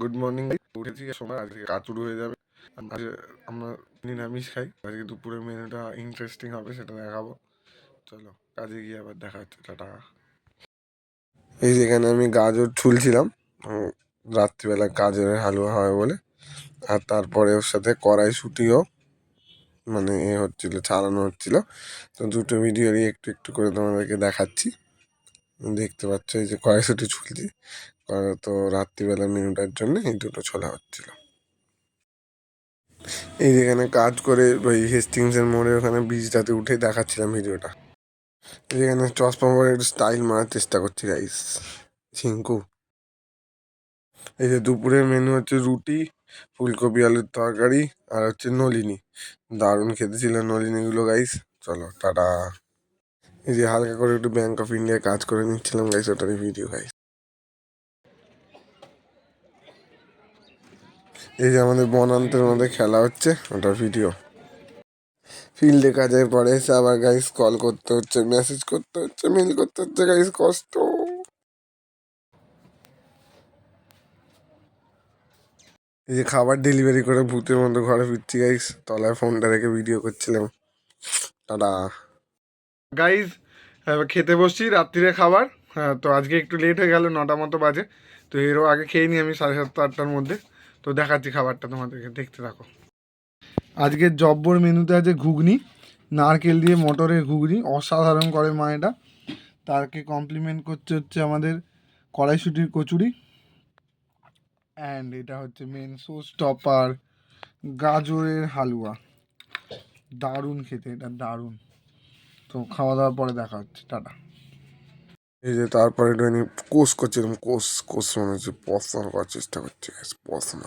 Good morning উঠেছি সময় আজকে কাজ শুরু হয়ে যাবে। আজকে আমরা নিরামিষ খাই। আজকে দুপুরের মেনুটা ইন্টারেস্টিং হবে, সেটা দেখাবো। চলো, কাজে গিয়ে আবার দেখা হচ্ছে। টাটা। এই যেখানে আমি গাজর ছুলছিলাম। রাত্রিবেলা গাজরের হালুয়া হবে বলে। আর তারপরে ওর সাথে কড়াইশুটিও মানে এ হচ্ছিল, ছাড়ানো হচ্ছিল। তো দুটো ভিডিওরই একটু একটু করে তোমাদেরকে দেখাচ্ছি। দেখতে পাচ্ছ এই যে কড়াইশুটি ছুলছি আহ, তো রাত্রিবেলা মেনুটার জন্য এই দুটো ছোলা হচ্ছিল। এই যেখানে কাজ করে ওই হেস্টিংসের মোড়ে ওখানে বীজটাতে উঠে দেখাচ্ছিলাম ভিডিওটা। যেখানে চশমা পরে একটু স্টাইল মারার চেষ্টা করছি রাইস ঝিঙ্কু। এই যে দুপুরের মেনু হচ্ছে রুটি ফুলকপি আলুর তরকারি আর হচ্ছে নলিনী। দারুণ খেতে ছিল নলিনীগুলো গাইস চলো টাটা। এই যে হালকা করে একটু ব্যাংক অফ ইন্ডিয়ায় কাজ করে নিচ্ছিলাম গাইস ওটারই ভিডিও গাইস এই যে আমাদের বনান্তের মধ্যে খেলা হচ্ছে, ওটার ভিডিও ফিল্ডে কাজের পরে এসে আবার গাইস কল করতে হচ্ছে মেসেজ করতে হচ্ছে মেল করতে হচ্ছে গাইস কষ্ট। এই যে খাবার ডেলিভারি করে ভূতের মতো ঘরে ফিরছি গাইস তলায় ফোনটা রেখে ভিডিও করছিলাম। টাটা। গাইস খেতে বসছি রাত্রিরে খাবার। হ্যাঁ তো আজকে একটু লেট হয়ে গেল, নটা মতো বাজে। তো এরও আগে খেয়ে নিই আমি সাড়ে সাতটা, আটটার মধ্যে। তো দেখাচ্ছি খাবারটা তোমাদেরকে, দেখতে থাকো। আজকের জব্বর মেনুতে আছে ঘুগনি, নারকেল দিয়ে মটরের ঘুগনি, অসাধারণ করে মা এটা। তারকে কমপ্লিমেন্ট করছে হচ্ছে আমাদের কড়াইশুটির কচুরি। অ্যান্ড এটা হচ্ছে মেন সোস টপার গাজরের হালুয়া। দারুণ খেতে এটা, দারুণ। তো খাওয়া দাওয়ার পরে দেখা হচ্ছে, টাটা। এই যে তারপরে এটা নিয়ে কোর্স করছে, এরকম কোর্স কোর্স মনে হচ্ছে পছন্দ করার চেষ্টা করছি পছন্দ